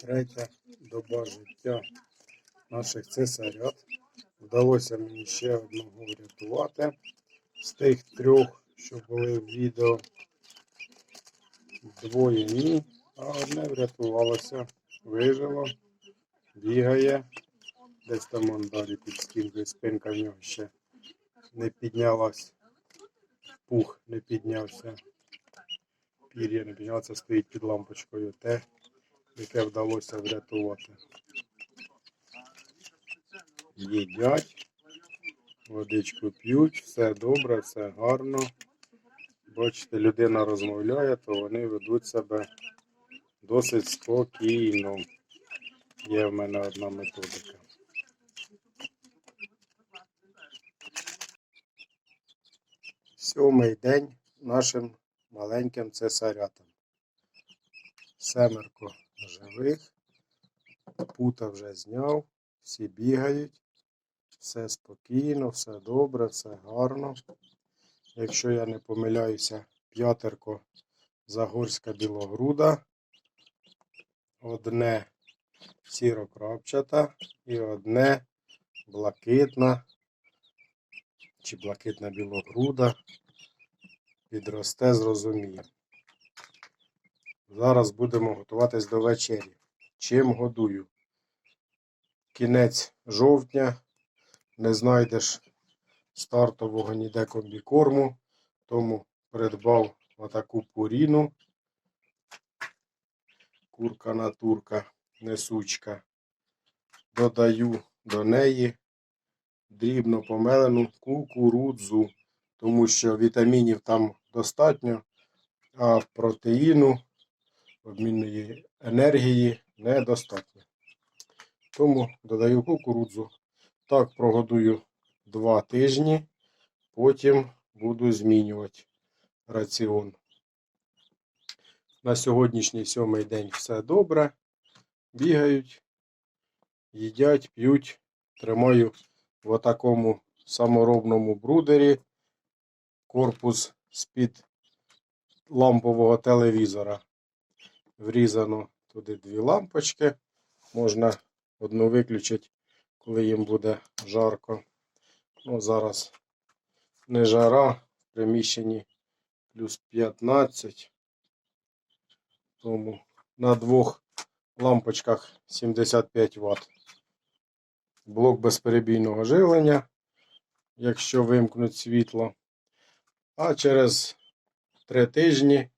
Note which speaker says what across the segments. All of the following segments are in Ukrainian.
Speaker 1: третя доба життя наших цесарят. Вдалося мені ще одного врятувати з тих трьох, що були в відео. Двоє ні, а одне врятувалося, вижило, бігає. Десь там он далі під стінкою спинка в нього ще не піднялась. Пух не піднявся. Пір'я не піднялося, стоїть під лампочкою. Те, яке вдалося врятувати. Їдять, водичку п'ють, все добре, все гарно. Бачите, людина розмовляє, то вони ведуть себе досить спокійно. Є в мене одна методика. Сьомий день нашим маленьким цесарятам. Семерко живих, пута вже зняв, всі бігають, все спокійно, все добре, все гарно. Якщо я не помиляюся, п'ятерко загорська білогруда, одне сірокрапчата і одне блакитна чи блакитна білогруда. Підросте, зрозуміє. Зараз будемо готуватись до вечері. Чим годую? Кінець жовтня. Не знайдеш стартового ніде комбікорму, тому придбав отаку пуріну. Курка натурка, несучка. Додаю до неї дрібно помелену кукурудзу, тому що вітамінів там достатньо, а протеїну, обмінної енергії недостатньо. Тому додаю кукурудзу. Так прогодую 2 тижні, потім буду змінювати раціон. На сьогоднішній сьомий день все добре. Бігають, їдять, п'ють. Тримаю в такому саморобному брудері корпус з-під лампового телевізора. Врізано туди дві лампочки. Можна одну виключити, коли їм буде жарко. Ну, зараз не жара, в приміщенні плюс 15. Тому на двох лампочках 75 Вт. Блок безперебійного живлення, якщо вимкнуть світло. А через 3 тижні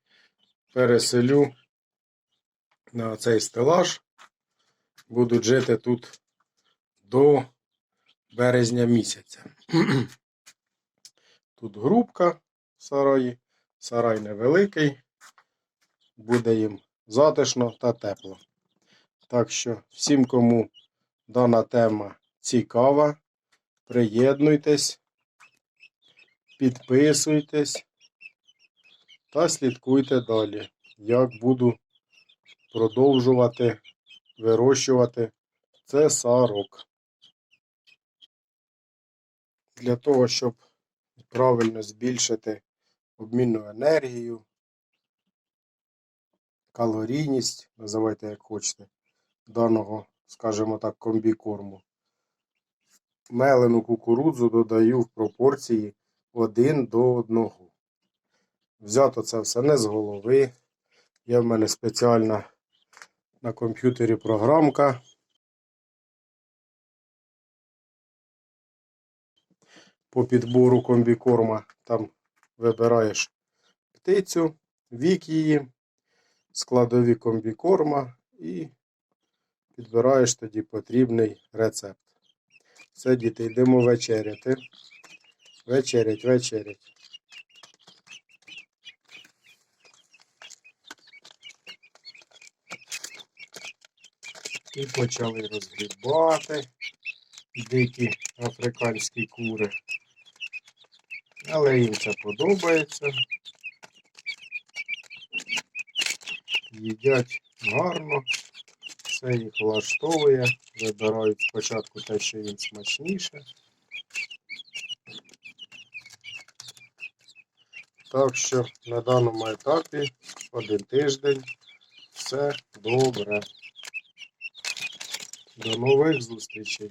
Speaker 1: переселю на цей стелаж. Будуть жити тут до березня місяця. Тут грубка сараї, сарай невеликий, буде їм затишно та тепло. Так що всім, кому дана тема цікава, приєднуйтесь, підписуйтесь та слідкуйте далі, як буду продовжувати вирощувати цесарок. Для того, щоб правильно збільшити обмінну енергію, калорійність, називайте як хочете, даного, скажімо так, комбікорму. Мелену кукурудзу додаю в пропорції 1 до 1. Взято це все не з голови. Є в мене спеціальна на комп'ютері програмка. По підбору комбікорма там вибираєш птицю, вік її, складові комбікорма і підбираєш тоді потрібний рецепт. Все, діти, йдемо вечеряти. Вечерять, вечерять. І почали розгрібати дикі африканські кури. Але їм це подобається. Їдять гарно, все їх влаштовує. Вибирають спочатку те, що їм смачніше. Так що на даному етапі один тиждень все добре. До нових зустрічей.